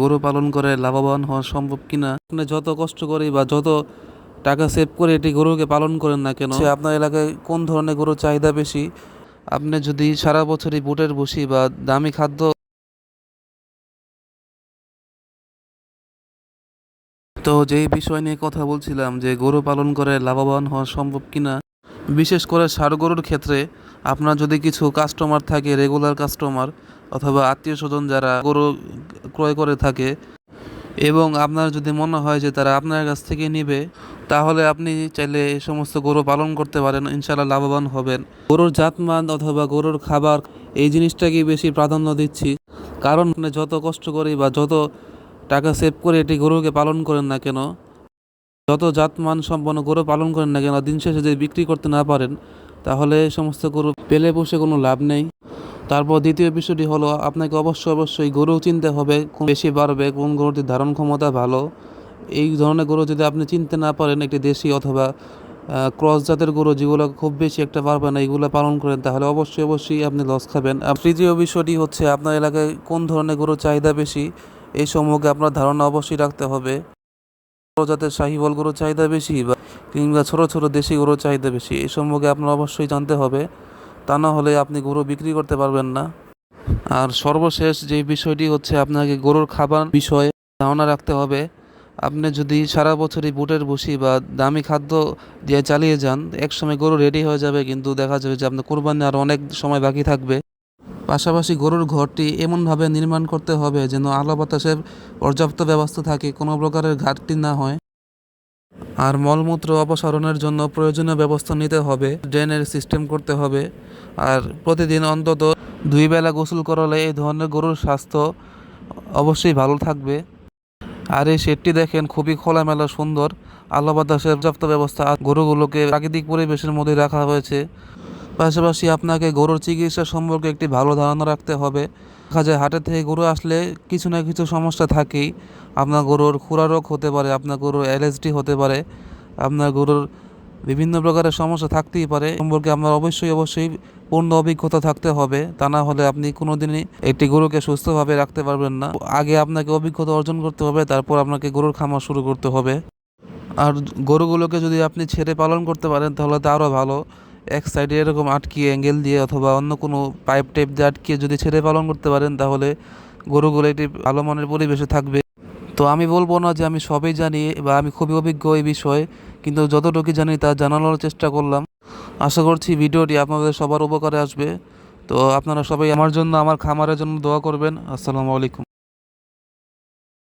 গরু পালন করে লাভবান হওয়া সম্ভব কিনা? আপনি যত কষ্ট করে বা যত টাকা সেভ করে এটি গরুকে পালন করেন না কেন? সে আপনার এলাকায় কোন ধরনের গরুর চাহিদা বেশি? আপনি যদি সারা বছরই বুটের বসি বা দামি খাদ্য তো যেই বিষয় নিয়ে কথা বলছিলাম যে গরু পালন করে লাভবান হওয়া সম্ভব কিনা? বিশেষ করে ষাড় গরুর ক্ষেত্রে আপনার যদি কিছু কাস্টমার থাকে রেগুলার কাস্টমার অথবা আত্মীয় স্বজন যারা গরু ক্রয় করে থাকে এবং আপনার যদি মনে হয় যে তারা আপনার কাছ থেকে নেবে, তাহলে আপনি চাইলে এই সমস্ত গরু পালন করতে পারেন ইনশাল্লাহ লাভবান হবেন। গরুর জাতমান অথবা গরুর খাবার, এই জিনিসটাকে বেশি প্রাধান্য দিচ্ছি। কারণ আপনি যত কষ্ট করে বা যত টাকা সেভ করে এটি গরুকে পালন করেন না কেন, যত জাতমান সম্পন্ন গরু পালন করেন না কেন, দিন শেষে যদি বিক্রি করতে না পারেন, তাহলে সমস্ত গরু পেলে বসে কোনো লাভ নেই। তারপর দ্বিতীয় বিষয়টি হলো, আপনাকে অবশ্যই অবশ্যই গরু চিনতে হবে, কোন বেশি বাড়বে কোন গরুটির ধারণ ক্ষমতা ভালো। এই ধরনের গরু যদি আপনি চিনতে না পারেন, একটি দেশি অথবা ক্রস জাতের গরু যেগুলো খুব বেশি একটা পারবে না, এগুলো পালন করেন, তাহলে অবশ্যই অবশ্যই আপনি লস খাবেন। আর তৃতীয় বিষয়টি হচ্ছে, আপনার এলাকায় কোন ধরনের গরুর চাহিদা বেশি? এই সম্পর্কে আপনার ধারণা অবশ্যই রাখতে হবে। বড় জাতের শাহিওয়াল গরুর চাহিদা বেশি বা কিংবা ছোটো ছোটো দেশি গরুর চাহিদা বেশি, এই সম্পর্কে আপনার অবশ্যই জানতে হবে। তা না হলে আপনি গরু বিক্রি করতে পারবেন না। আর সর্বশেষ যে বিষয়টি হচ্ছে আপনাকে গরুর খাবার বিষয়ে ধারণা রাখতে হবে। আপনি যদি সারা বছরই বুটের বসি বা দামি খাদ্য দিয়ে চালিয়ে যান, একসময় গরু রেডি হয়ে যাবে, কিন্তু দেখা যাবে যে আপনার কোরবানি আর অনেক সময় বাকি থাকবে। পাশাপাশি গরুর ঘরটি এমনভাবে নির্মাণ করতে হবে যেন আলো বাতাসের পর্যাপ্ত ব্যবস্থা থাকে, কোনো প্রকারের ঘাটতি না হয়। আর মলমূত্র অপসারণের জন্য প্রয়োজনীয় ব্যবস্থা নিতে হবে, ড্রেনের সিস্টেম করতে হবে, আর প্রতিদিন অন্তত দুই বেলা গোসল করালে এই ধরনের গরুর স্বাস্থ্য অবশ্যই ভালো থাকবে। আর এই শেডটি দেখেন খুবই খোলামেলা, সুন্দর। আলো বাতাসের পর্যাপ্ত ব্যবস্থা গরুগুলোকে প্রাকৃতিক পরিবেশের মধ্যে রাখা হয়েছে। পাশাপাশি আপনাকে গরুর চিকিৎসা সম্পর্কে একটি ভালো ধারণা রাখতে হবে। দেখা যায় হাটের থেকে গরু আসলে কিছু না কিছু সমস্যা থাকেই। আপনার গরুর খুরা রোগ হতে পারে, আপনার গরুর অ্যালার্জি হতে পারে, আপনার গরুর বিভিন্ন প্রকারের সমস্যা থাকতেই পারে। সম্পর্কে আপনার অবশ্যই অবশ্যই পূর্ণ অভিজ্ঞতা থাকতে হবে। তা না হলে আপনি কোনোদিনই একটি গরুকে সুস্থভাবে রাখতে পারবেন না। আগে আপনাকে অভিজ্ঞতা অর্জন করতে হবে, তারপর আপনাকে গরুর খামার শুরু করতে হবে। আর গরুগুলোকে যদি আপনি ছেড়ে পালন করতে পারেন, তাহলে তো আরও ভালো। এক সাইডে এরকম আটকিয়ে অ্যাঙ্গেল দিয়ে অথবা অন্য কোনো পাইপ টাইপ দিয়ে আটকিয়ে যদি ছেড়ে পালন করতে পারেন, তাহলে গরুগুলো একটি ভালো মানের পরিবেশে থাকবে। তো আমি বলব না যে আমি সবই জানি বা আমি খুবই অভিজ্ঞ এই বিষয়ে, কিন্তু যতটুকু জানি তা জানানোর চেষ্টা করলাম। আশা করছি ভিডিওটি আপনাদের সবার উপকারে আসবে। তো আপনারা সবাই আমার জন্য, আমার খামারের জন্য দোয়া করবেন। আসসালামু আলাইকুম।